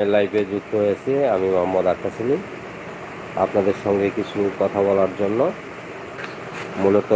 লাইভে যুক্ত হয়েছি আমি মোহাম্মদ আক্কা আপনাদের সঙ্গে কিছু কথা বলার জন্য মূলত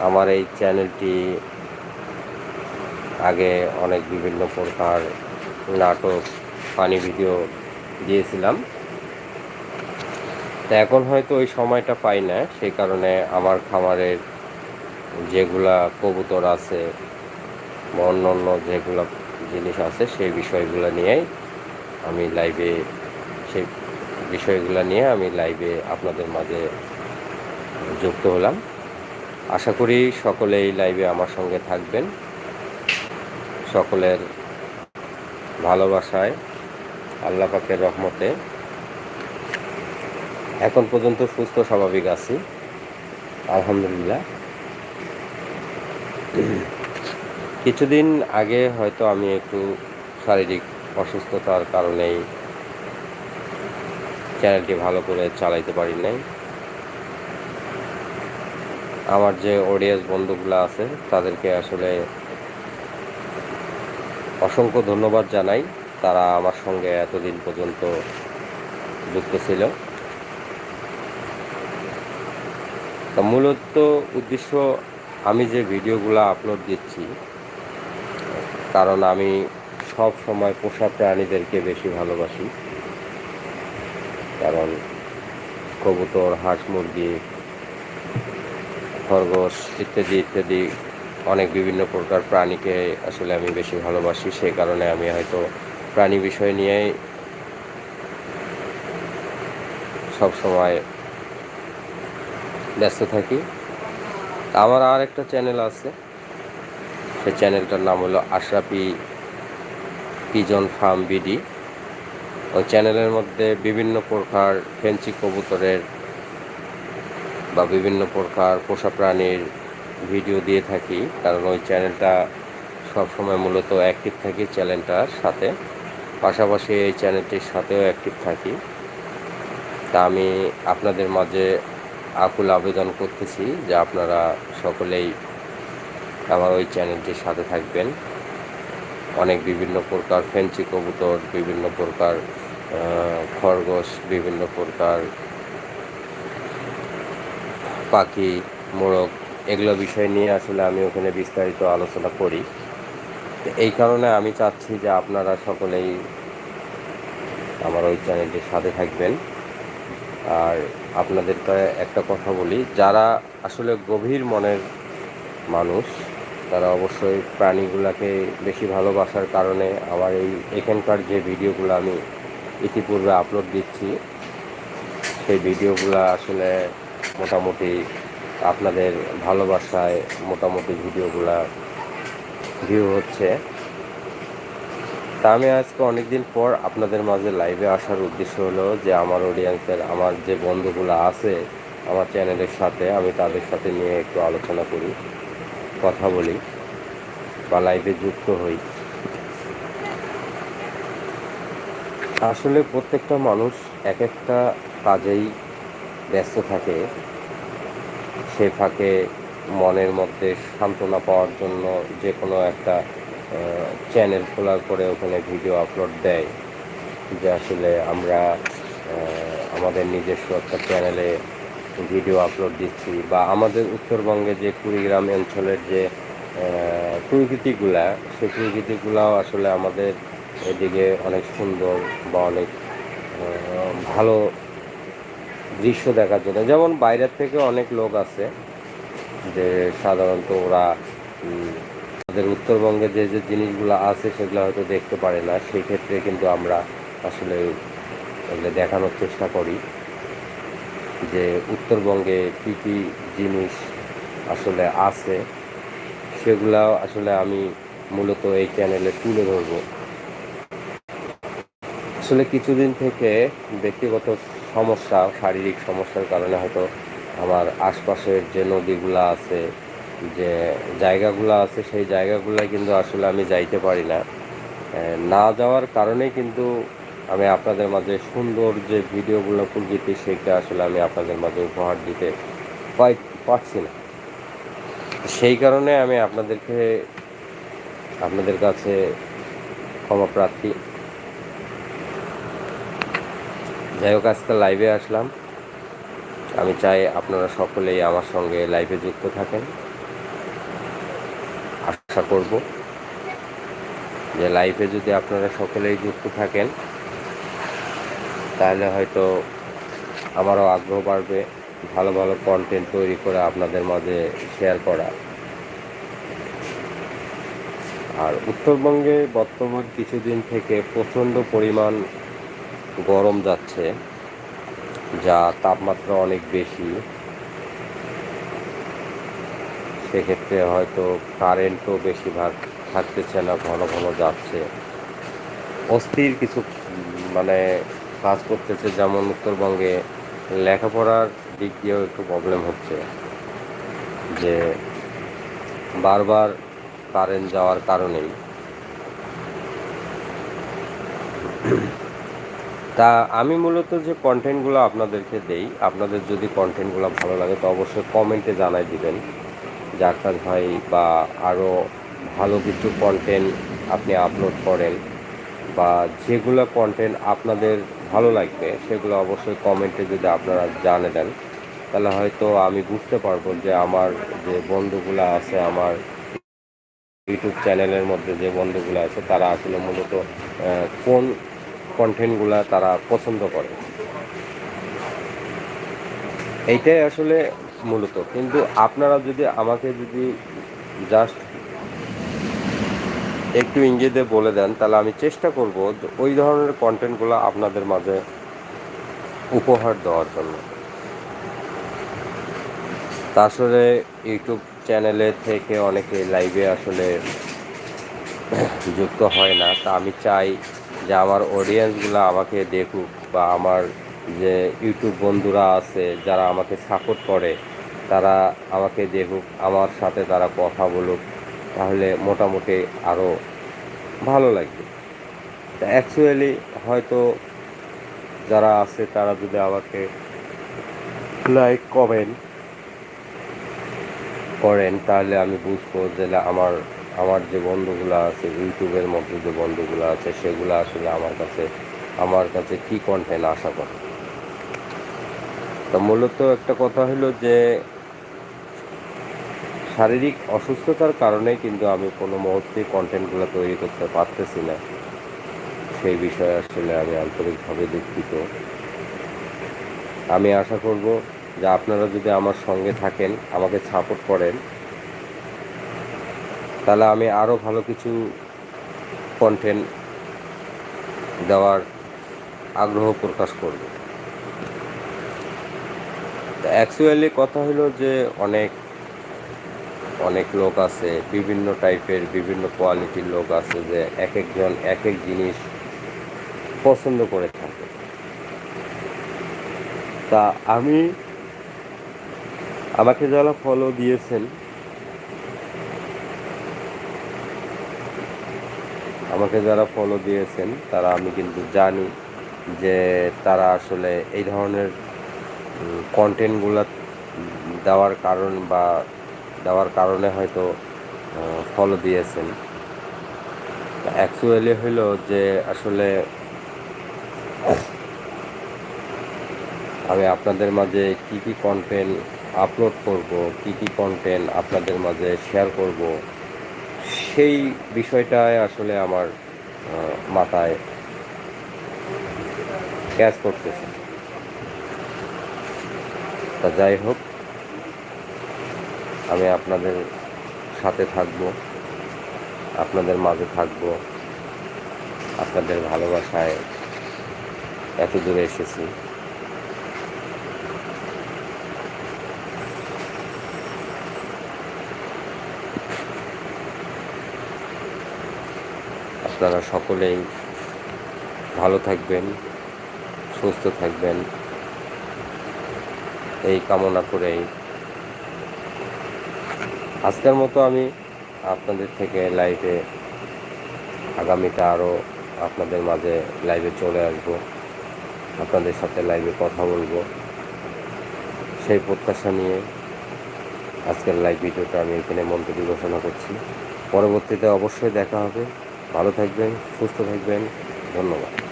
আমার এই চ্যানেলটি আগে অনেক বিভিন্ন প্রকার নাটক ফানি ভিডিও দিয়েছিলাম। তা এখন হয়তো ওই সময়টা পাই না সেই কারণে আমার খামারের যেগুলা কবুতর আছে বা অন্য অন্য যেগুলো জিনিস আছে, সেই বিষয়গুলো নিয়েই আমি লাইভে সেই বিষয়গুলো নিয়ে আমি লাইভে আপনাদের মাঝে যুক্ত হলাম। আশা করি সকলেই লাইভে আমার সঙ্গে থাকবেন। সকলের ভালোবাসায়, আল্লাহ পাকের রহমতে। এখন পর্যন্ত সুস্থ, স্বাভাবিক আছি। আলহামদুলিল্লাহ। কিছুদিন আগে হয়তো আমি একটু শারীরিক অসুস্থতার কারণেই চ্যানেলটি ভালো করে চালাইতে পারি নাই। আমার যে অডিয়েন্স বন্ধুগুলো আছে, তাদেরকে আসলে অসংখ্য ধন্যবাদ জানাই। তারা আমার সঙ্গে এতদিন পর্যন্ত যুক্ত ছিল। মূলত উদ্দেশ্য আমি যে ভিডিওগুলো আপলোড দিচ্ছি কারণ আমি সব সময় পোষা প্রাণীদেরকে বেশি ভালোবাসি। কারণ কবুতর, হাঁস, মুরগি, খরগোশ ইত্যাদি ইত্যাদি অনেক বিভিন্ন প্রকার প্রাণীকে আসলে আমি বেশি ভালোবাসি। সেই কারণে আমি হয়তো প্রাণী বিষয় নিয়েই সব সময় ব্যস্ত থাকি। আমার আর একটা চ্যানেল আছে। সেই চ্যানেলটার নাম হলো আশরাফি পিজন ফার্ম বিডি। ওই চ্যানেলের মধ্যে বিভিন্ন প্রকার ফেন্সি কবুতরের বা বিভিন্ন প্রকার পোষা প্রাণীর ভিডিও দিয়ে থাকি, কারণ ওই চ্যানেলটা সবসময় মূলত অ্যাক্টিভ থাকি চ্যানেলটার সাথে। পাশাপাশি এই চ্যানেলটির সাথেও অ্যাক্টিভ থাকি। তা আমি আপনাদের মাঝে আকুল আবেদন করতেছি যে আপনারা সকলেই আমার ওই চ্যানেলটির সাথে থাকবেন। অনেক বিভিন্ন প্রকার ফেন্সি কবুতর, বিভিন্ন প্রকার খরগোশ, বিভিন্ন প্রকার পাখি, মোরগ, এগুলো বিষয় নিয়ে আসলে আমি ওখানে বিস্তারিত আলোচনা করি। এই কারণে আমি চাচ্ছি যে আপনারা সকলেই আমার ওই চ্যানেলটির সাথে থাকবেন। আর আপনাদেরকে একটা কথা বলি, যারা আসলে গভীর মনের মানুষ তারা অবশ্যই প্রাণীগুলোকে বেশি ভালোবাসার কারণে আমার এই এখানকার যে ভিডিওগুলো আমি ইতিপূর্বে আপলোড দিচ্ছি, সেই ভিডিওগুলো আসলে মোটামুটি আপনাদের ভালোবাসায় মোটামুটি ভিডিওগুলা ভিউ হচ্ছে। তা আমি আজকে অনেক দিন পর আপনাদের মাঝে লাইভে আসার উদ্দেশ্য হলো যে আমার অডিয়েন্সের আমার যে বন্ধুগুলো আছে আমার চ্যানেলের সাথে আমি তাদের সাথে নিয়ে একটু আলোচনা করি। কথা বলি বা লাইভে যুক্ত হই। আসলে প্রত্যেকটা মানুষ এক একটা কাজেই ব্যস্ত থাকে। সে ফাঁকে মনের মধ্যে সান্ত্বনা পাওয়ার জন্য যে কোনো একটা চ্যানেল খোলার পরে ওখানে ভিডিও আপলোড দেয়। যে আসলে আমরা আমাদের নিজস্ব একটা চ্যানেলে ভিডিও আপলোড দিচ্ছি বা আমাদের উত্তরবঙ্গে যে কুড়িগ্রাম অঞ্চলের যে প্রকৃতিগুলা, সেই প্রকৃতিগুলাও আসলে আমাদের এদিকে অনেক সুন্দর বা অনেক ভালো দৃশ্য দেখার জন্য। যেমন বাইরের থেকে অনেক লোক আছে যে সাধারণত ওরা আমাদের উত্তরবঙ্গে যে যে জিনিসগুলো আছে সেগুলো হয়তো দেখতে পারে না। সেই ক্ষেত্রে কিন্তু আমরা আসলে দেখানোর চেষ্টা করি। যে উত্তরবঙ্গে কী কী জিনিস আসলে আছে, সেগুলো আসলে আমি মূলত এই চ্যানেলে তুলে ধরব। আসলে কিছুদিন থেকে ব্যক্তিগত সমস্যা, শারীরিক সমস্যার কারণে হয়তো আমার আশপাশের যে নদীগুলো আছে, যে জায়গাগুলো আছে, সেই জায়গাগুলোয় কিন্তু আসলে আমি যাইতে পারি না। না যাওয়ার কারণেই কিন্তু আমি আপনাদের মাঝে সুন্দর যে ভিডিওগুলো প্রকৃতি সেটা আসলে আমি আপনাদের মাঝে উপহার দিতে পারছি না। সেই কারণে আমি আপনাদেরকে, আপনাদের কাছে ক্ষমা প্রার্থী। যাই হোক, আজকে লাইভে আসলাম। আমি চাই আপনারা সকলেই আমার সঙ্গে লাইভে যুক্ত থাকেন। আশা করব যে লাইভে যদি আপনারা সকলেই যুক্ত থাকেন তাহলে হয়তো আমারও আগ্রহ বাড়বে ভালো ভালো কন্টেন্ট তৈরি করে আপনাদের মাঝে শেয়ার করা। আর উত্তরবঙ্গে বর্তমান কিছুদিন থেকে প্রচণ্ড পরিমাণ গরম যাচ্ছে, যা তাপমাত্রা অনেক বেশি। সেক্ষেত্রে হয়তো কারেন্টও বেশিরভাগ থাকতেছে না, ঘন ঘন যাচ্ছে। অস্থির কিছু মানে কাজ করতেছে, যেমন উত্তরবঙ্গে লেখাপড়ার দিক দিয়েও একটু প্রবলেম হচ্ছে। যে বারবার কারেন্ট যাওয়ার কারণেই। তা আমি মূলত যে কন্টেন্টগুলো আপনাদেরকে দেই, আপনাদের যদি কন্টেন্টগুলো ভালো লাগে, তো অবশ্যই কমেন্টে জানাই দিবেন। আকাশ ভাই বা আরও ভালো কিছু কন্টেন্ট আপনি আপলোড করেন। বা যেগুলো কন্টেন্ট আপনাদের ভালো লাগবে, সেগুলো অবশ্যই কমেন্টে যদি আপনারা জানে দেন, তাহলে হয়তো আমি বুঝতে পারব যে আমার যে বন্ধুগুলো আছে, আমার ইউটিউব চ্যানেলের মধ্যে যে বন্ধুগুলো আছে, তারা আসলে মূলত কোন কন্টেন্টগুলো তারা পছন্দ করে। এইটাই আসলে মূলত। কিন্তু আপনারা যদি আমাকে যদি জাস্ট একটু ইংরেজিতে বলে দেন, তাহলে আমি চেষ্টা করব ওই ধরনের কন্টেন্টগুলো আপনাদের মাঝে উপহার দেওয়ার জন্য। তা আসলে ইউটিউব চ্যানেলে থেকে অনেকে লাইভে আসলে যুক্ত হয় না, তা আমি চাই যে আমার অডিয়েন্সগুলো আমাকে দেখুক বা আমার যে ইউটিউব বন্ধুরা আছে যারা আমাকে সাপোর্ট করে, তারা আমাকে দেখুক, আমার সাথে তারা কথা বলুক। তাহলে মোটামুটি আরও ভালো লাগবে। তা অ্যাকচুয়ালি হয়তো যারা আছে তারা যদি আমাকে লাইক কমেন্ট করেন, তাহলে আমি বুঝব যে আমার আমার যে বন্ধুগুলো আছে ইউটিউবের মধ্যে যে বন্ধুগুলো আছে, সেগুলো আসলে আমার কাছে আমার কাছে কী কন্টেন্ট আশা করে। তা মূলত একটা কথা হলো যে শারীরিক অসুস্থতার কারণে কিন্তু আমি কোনো মুহূর্তে কন্টেন্টগুলো তৈরি করতে পারতেছি না। সেই বিষয়ে আসলে আমি আন্তরিকভাবে দুঃখিত। আমি আশা করব যে আপনারা যদি আমার সঙ্গে থাকেন, আমাকে সাপোর্ট করেন, তাহলে আমি আরও ভালো কিছু কন্টেন্ট দেওয়ার আগ্রহ প্রকাশ করব। অ্যাকচুয়ালি কথা হলো যে অনেক অনেক লোক আছে, বিভিন্ন টাইপের বিভিন্ন কোয়ালিটির লোক আছে যে এক একজন এক এক জিনিস পছন্দ করে থাকে। তা আমি আমাকে যারা ফলো দিয়েছেন, আমাকে যারা ফলো দিয়েছেন, তারা আমি কিন্তু জানি যে তারা আসলে এই ধরনের কন্টেন্টগুলো দেওয়ার কারণ বা দেওয়ার কারণে হয়তো ফলো দিয়েছেন। অ্যাকচুয়ালি হইল যে আসলে আমি আপনাদের মাঝে কি কি কন্টেন্ট আপলোড করব, কি কি কন্টেন্ট আপনাদের মাঝে শেয়ার করব, সেই বিষয়টায় আসলে আমার মাথায় ক্যাচ করতেছে। তা যাই হোক আমি আপনাদের সাথে থাকব, আপনাদের মাঝে থাকব, আপনাদের ভালোবাসায় এত দূরে এসেছি। আপনারা সকলেই ভালো থাকবেন, সুস্থ থাকবেন। এই কামনা করেই আজকের মতো আমি আপনাদের থেকে লাইভে আগামীতে আরও আপনাদের মাঝে লাইভে চলে আসব। আপনাদের সাথে লাইভে কথা বলব। সেই প্রত্যাশা নিয়ে আজকের লাইভ ভিডিওটা আমি এখানে মন্তব্য ঘোষণা করছি। পরবর্তীতে অবশ্যই দেখা হবে। ভালো থাকবেন, সুস্থ থাকবেন। ধন্যবাদ।